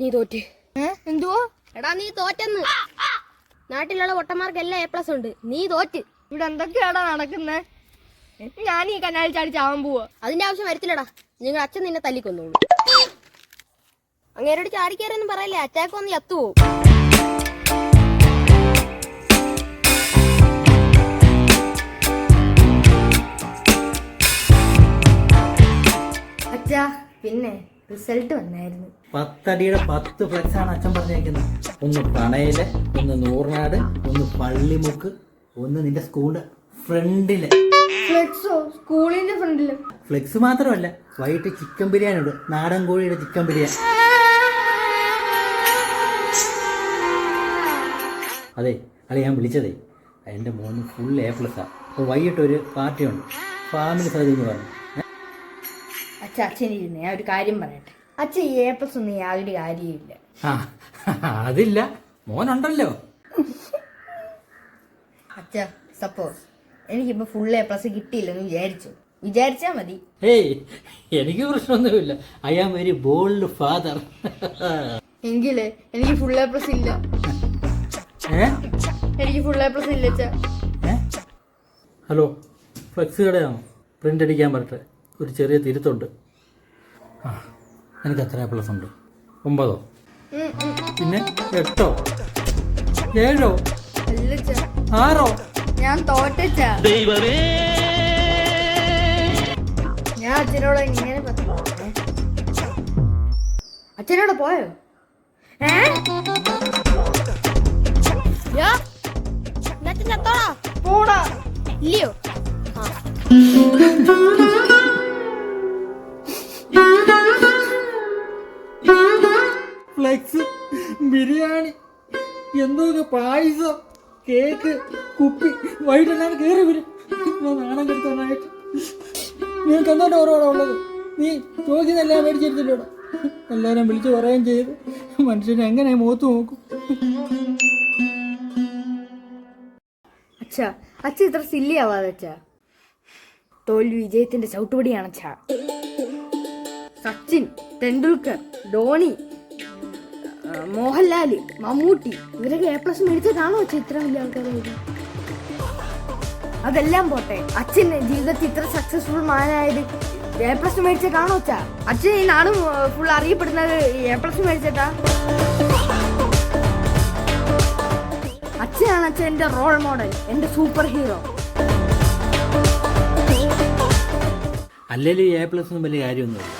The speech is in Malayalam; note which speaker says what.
Speaker 1: നീ തോറ്റ്.
Speaker 2: എന്തുവോ?
Speaker 1: എടാ നീ തോറ്റെന്ന്. നാട്ടിലുള്ള എല്ലാം എ പ്ലസ് ഉണ്ട്. നീ തോറ്റ്.
Speaker 2: ഇവിടെ എന്തൊക്കെയാടാ നടക്കുന്നേ? ഞാൻ ഈ കനാലിൽ ചാടി ചാവാൻ പോവാ.
Speaker 1: അതിന്റെ ആവശ്യം വരത്തില്ലടാ. നിങ്ങൾ അച്ഛൻ നിന്നെ തല്ലിക്കൊന്നോളൂ. അങ്ങേരോട് ചാടിക്കാരൊന്നും പറയല്ലേ? അറ്റാക്ക് വന്ന് ചത്തുപോകും
Speaker 2: അച്ഛാ പിന്നെ? റിസൾട്ട് വന്നായിരുന്നു.
Speaker 3: പത്തടിയുടെ പത്ത് ഫ്ലെക്സ് ആണ് അച്ഛൻ പറഞ്ഞേക്കുന്നത് ഒന്ന് പണയിൽ ഒന്ന് നൂറിനാട് ഒന്ന് പള്ളിമുക്ക് ഒന്ന് നിന്റെ സ്കൂളിന്റെ ഫ്രണ്ടിൽ.
Speaker 2: ഫ്ലെക്സോ? സ്കൂളിന്റെ ഫ്രണ്ടിൽ.
Speaker 3: ഫ്ലെക്സ് മാത്രമല്ല വൈകിട്ട് ചിക്കൻ ബിരിയാണി ഉണ്ട്. നാടൻ കോഴിയുടെ ചിക്കൻ ബിരിയാണി. അതെ അല്ല ഞാൻ വിളിച്ചതേ. എന്റെ മോന് ഫുൾ എ പ്ലസ് ആണ് അപ്പോൾ വൈകിട്ട് ഒരു പാർട്ടി ഉണ്ട്. ഫാമിലി സൗകര്യം എന്ന് പറഞ്ഞു?
Speaker 2: അച്ഛ അച്ഛൻ ഇരുന്ന് ഞാൻ ഒരു കാര്യം പറയട്ടെ? അച്ഛൻ പ്ലസ് ഒന്നും യാതൊരു കാര്യമില്ല
Speaker 3: ആ അതില്ല. മോനുണ്ടല്ലോ.
Speaker 2: അച്ഛ സപ്പോസ് എനിക്കിപ്പോ ഫുൾ എ പ്ലസ് കിട്ടിയില്ലെന്ന് വിചാരിച്ചു? വിചാരിച്ചാ മതി.
Speaker 3: ഏയ് എനിക്ക് പ്രശ്നമൊന്നുമില്ല. I am very bold father
Speaker 2: എങ്കിലേ എനിക്ക് ഫുൾ എ പ്ലസ് ഇല്ല. എനിക്ക് ഫുൾ എ പ്ലസ് ഇല്ല അച്ഛാ.
Speaker 3: Hello flex കടയാണോ? പ്രിന്റ് അടിക്കാൻ പറ്റട്ടെ ഒരു ചെറിയ തിരുത്തുണ്ട്. ആ എനിക്ക് എത്ര പ്ലസ് ഉണ്ട്. ഒമ്പതോ?
Speaker 2: ഉം, ഉം.
Speaker 3: പിന്നെ എട്ടോ? ഏഴോ? ആറോ?
Speaker 2: ഞാൻ തോറ്റച്ചാ. ഞാൻ അച്ഛനോട് ഇങ്ങനെ പറഞ്ഞു അച്ഛനോട് പോയോ? ഏ? പോടാ.
Speaker 1: ഇല്ലയോ? ആ.
Speaker 3: ഫ്ലെക്സ് ബിരിയാണി എന്തൊക്കെ പായസം കേക്ക് കുപ്പി വൈകിട്ടെല്ലാം കയറി വരും. നാണം കെടുത്താനായിട്ട് നിങ്ങൾക്ക് എന്തോട്ട് ഓരോടെ ഉള്ളത്? നീ ചോദിക്കുന്നെല്ലാം മേടിച്ചെടുത്തില്ലോടാ എല്ലാവരും വിളിച്ചു പറയുകയും ചെയ്ത്. മനുഷ്യനെ എങ്ങനെ മുഖത്ത് നോക്കും?
Speaker 2: അച്ഛാ അച്ഛ ഇത്ര സില്ലി ആവാതെ അച്ഛാ. തോൽവി വിജയത്തിന്റെ ചവിട്ടുപടിയാണ് അച്ഛാ. സച്ചിൻ ടെണ്ടുൽക്കർ ധോണി ആ, മോഹൻലാൽ മമ്മൂട്ടി ഇവരൊക്കെ എ പ്ലസ് മേടിച്ചതാണോ അച്ഛൻ ഇത്ര വലിയ അതെല്ലാം പോട്ടെ. അച്ഛൻ ജീവിതത്തിൽ ഇത്ര സക്സസ്ഫുൾ മാനായത് എ പ്ലസ് മേടിച്ചിട്ടാണോ അച്ഛാ അച്ഛൻ ഈ നാടും ഫുൾ അറിയപ്പെടുന്നത് എ പ്ലസ് മേടിച്ചിട്ടാ അച്ഛനാണ് അച്ഛൻ എന്റെ റോൾ മോഡൽ എന്റെ സൂപ്പർ ഹീറോ
Speaker 3: അല്ലെങ്കിൽ എ പ്ലസ് വലിയ കാര്യമൊന്നുമില്ല.